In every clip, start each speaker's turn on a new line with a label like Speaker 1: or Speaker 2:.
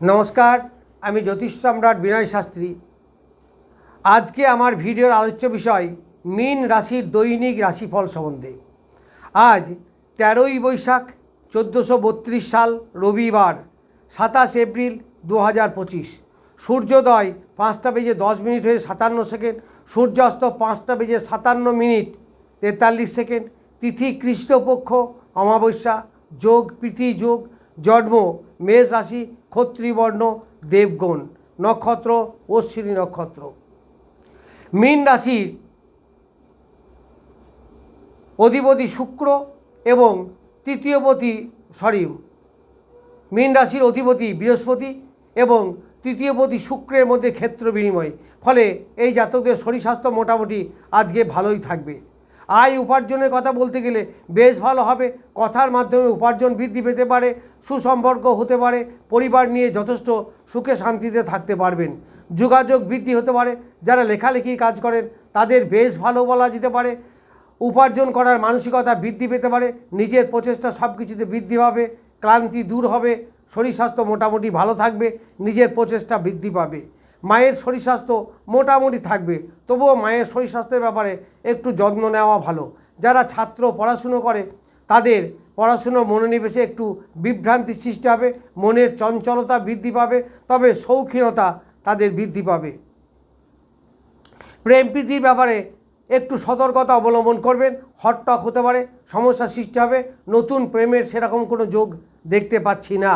Speaker 1: নমস্কার, আমি জ্যোতিষ সম্রাট বিনয় শাস্ত্রী। আজকে আমার ভিডিওর আলোচ্য বিষয়, মীন রাশির দৈনিক রাশিফল সম্বন্ধে। আজ তেরোই বৈশাখ, চোদ্দোশো বত্রিশ সাল, রবিবার, সাতাশ এপ্রিল দু হাজার পঁচিশ। সূর্যোদয় পাঁচটা বেজে দশ মিনিট হয়ে সাতান্ন সেকেন্ড, সূর্যাস্ত পাঁচটা বেজে সাতান্ন মিনিট, তেতাল্লিশ সেকেন্ড। তিথি কৃষ্ণপক্ষ, অমাবস্যা, যোগ, প্রীতি যোগ জন্ম মেষ রাশি ক্ষত্রিবর্ণ দেবগণ, নক্ষত্র অশ্বিনী নক্ষত্র। মীন রাশির অধিপতি শুক্র এবং তৃতীয়পতি, সরি, মীন রাশির অধিপতি বৃহস্পতি এবং তৃতীয়পতি শুক্রের মধ্যে ক্ষেত্র বিনিময়। ফলে এই জাতকদের শরীর স্বাস্থ্য মোটামুটি আজকে ভালোই থাকবে। আয় উপার্জনের কথা বলতে গেলে বেশ ভালো হবে। কথার মাধ্যমে উপার্জন বৃদ্ধি পেতে পারে, সুসম্পর্ক হতে পারে, পরিবার নিয়ে যথেষ্ট সুখে শান্তিতে থাকতে পারবেন। যোগাযোগ বৃদ্ধি হতে পারে, যারা লেখালেখি কাজ করেন তাদের বেশ ভালো বলা যেতে পারে। উপার্জন করার মানসিকতা বৃদ্ধি পেতে পারে, নিজের প্রচেষ্টা সব কিছুতে বৃদ্ধি পাবে, ক্লান্তি দূর হবে, শরীর স্বাস্থ্য মোটামুটি ভালো থাকবে, নিজের প্রচেষ্টা বৃদ্ধি পাবে। মায়ের শরীর স্বাস্থ্য মোটামুটি থাকবে। তবুও মায়ের শরীর স্বাস্থ্যের ব্যাপারে একটু যত্ন নেওয়া ভালো। যারা ছাত্র পড়াশুনো করে, তাদের পড়াশুনো মনোনিবেশে একটু বিভ্রান্তির সৃষ্টি হবে, মনের চঞ্চলতা বৃদ্ধি পাবে, তবে শৌখিনতা তাদের বৃদ্ধি পাবে। প্রেম প্রীতির ব্যাপারে একটু সতর্কতা অবলম্বন করবেন, হটটক হতে পারে, সমস্যা সৃষ্টি হবে, নতুন প্রেমের সেরকম কোনো যোগ দেখতে পাচ্ছি না।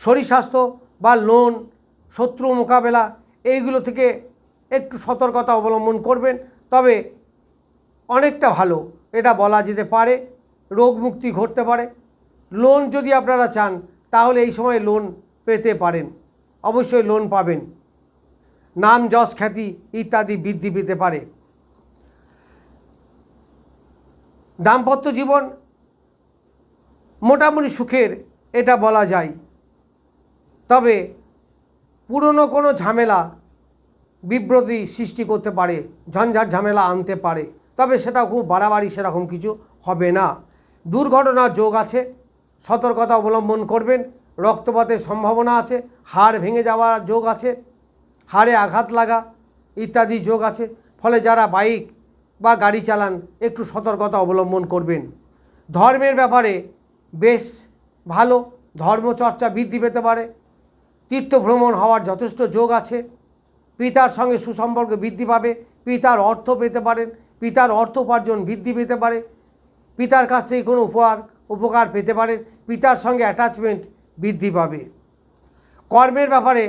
Speaker 1: শরীর স্বাস্থ্য বা লোন শত্রু মোকাবেলা, এইগুলো থেকে একটু সতর্কতা অবলম্বন করবেন। তবে অনেকটা ভালো, এটা বলা যেতে পারে, রোগ মুক্তি ঘটতে পারে। লোন যদি আপনারা চান, তাহলে এই সময় লোন পেতে পারেন। অবশ্যই লোন পাবেন। নাম, যশ, খ্যাতি ইত্যাদি বৃদ্ধি পেতে পারে। দাম্পত্য জীবন মোটামুটি সুখের, এটা বলা যায়। তবে পুরনো কোনো ঝামেলা, বিব্রতি সৃষ্টি করতে পারে, ঝঞ্ঝাট ঝামেলা আনতে পারে, তবে সেটা খুব বাড়াবাড়ি সেরকম কিছু হবে না। দুর্ঘটনার যোগ আছে, সতর্কতা অবলম্বন করবেন, রক্তপাতের সম্ভাবনা আছে, হাড় ভেঙে যাওয়ার যোগ আছে, হাড়ে আঘাত লাগা ইত্যাদি যোগ আছে, ফলে যারা বাইক বা গাড়ি চালান, একটু সতর্কতা অবলম্বন করবেন। ধর্মের ব্যাপারে বেশ ভালো, ধর্মচর্চা বৃদ্ধি পেতে পারে তীর্থ ভ্রমণ হওয়ার যথেষ্ট যোগ আছে। পিতার সঙ্গে সুসম্পর্ক বৃদ্ধি পাবে, পিতার অর্থ পেতে পারেন, পিতার অর্থ উপার্জন বৃদ্ধি পেতে পারে, পিতার কাছ থেকে কোনো উপহার, উপকার পেতে পারেন, পিতার সঙ্গে অ্যাটাচমেন্ট বৃদ্ধি পাবে। কর্মের ব্যাপারে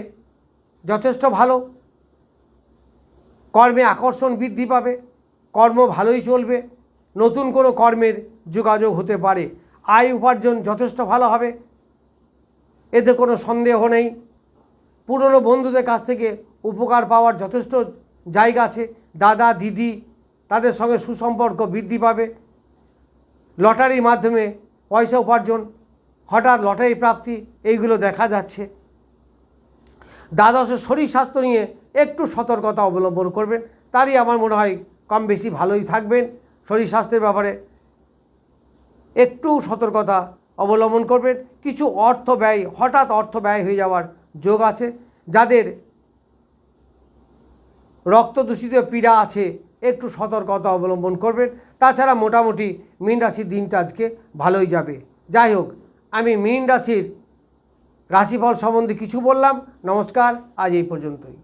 Speaker 1: যথেষ্ট ভালো, কর্মে আকর্ষণ বৃদ্ধি পাবে, কর্ম ভালোই চলবে, নতুন কোনো কর্মের যোগাযোগ হতে পারে, আয় উপার্জন যথেষ্ট ভালো হবে, এতে কোনো সন্দেহ নেই। পুরনো বন্ধুদের কাছ থেকে উপকার পাওয়ার যথেষ্ট জায়গা আছে। দাদা, দিদি তাদের সঙ্গে সুসম্পর্ক বৃদ্ধি পাবে। লটারির মাধ্যমে পয়সা উপার্জন, হঠাৎ লটারি প্রাপ্তি, এইগুলো দেখা যাচ্ছে। দ্বাদশের শরীর স্বাস্থ্য নিয়ে একটু সতর্কতা অবলম্বন করবেন। তারই আমার মনে হয় কম বেশি ভালোই থাকবেন। শরীর স্বাস্থ্যের ব্যাপারে একটু সতর্কতা অবলম্বন করবেন। কিছু অর্থ ব্যয়, হঠাৎ অর্থ ব্যয় হয়ে যাওয়ার যোগ আছে। যাদের রক্ত দূষিত পীড়া আছে, একটু সতর্কতা অবলম্বন করবেন। তাছাড়া মোটামুটি মীন রাশির দিনটা আজকে ভালোই যাবে। যাই হোক, আমি মীন রাশির রাশিফল সম্বন্ধে কিছু বললাম। নমস্কার, আজ এই পর্যন্তই।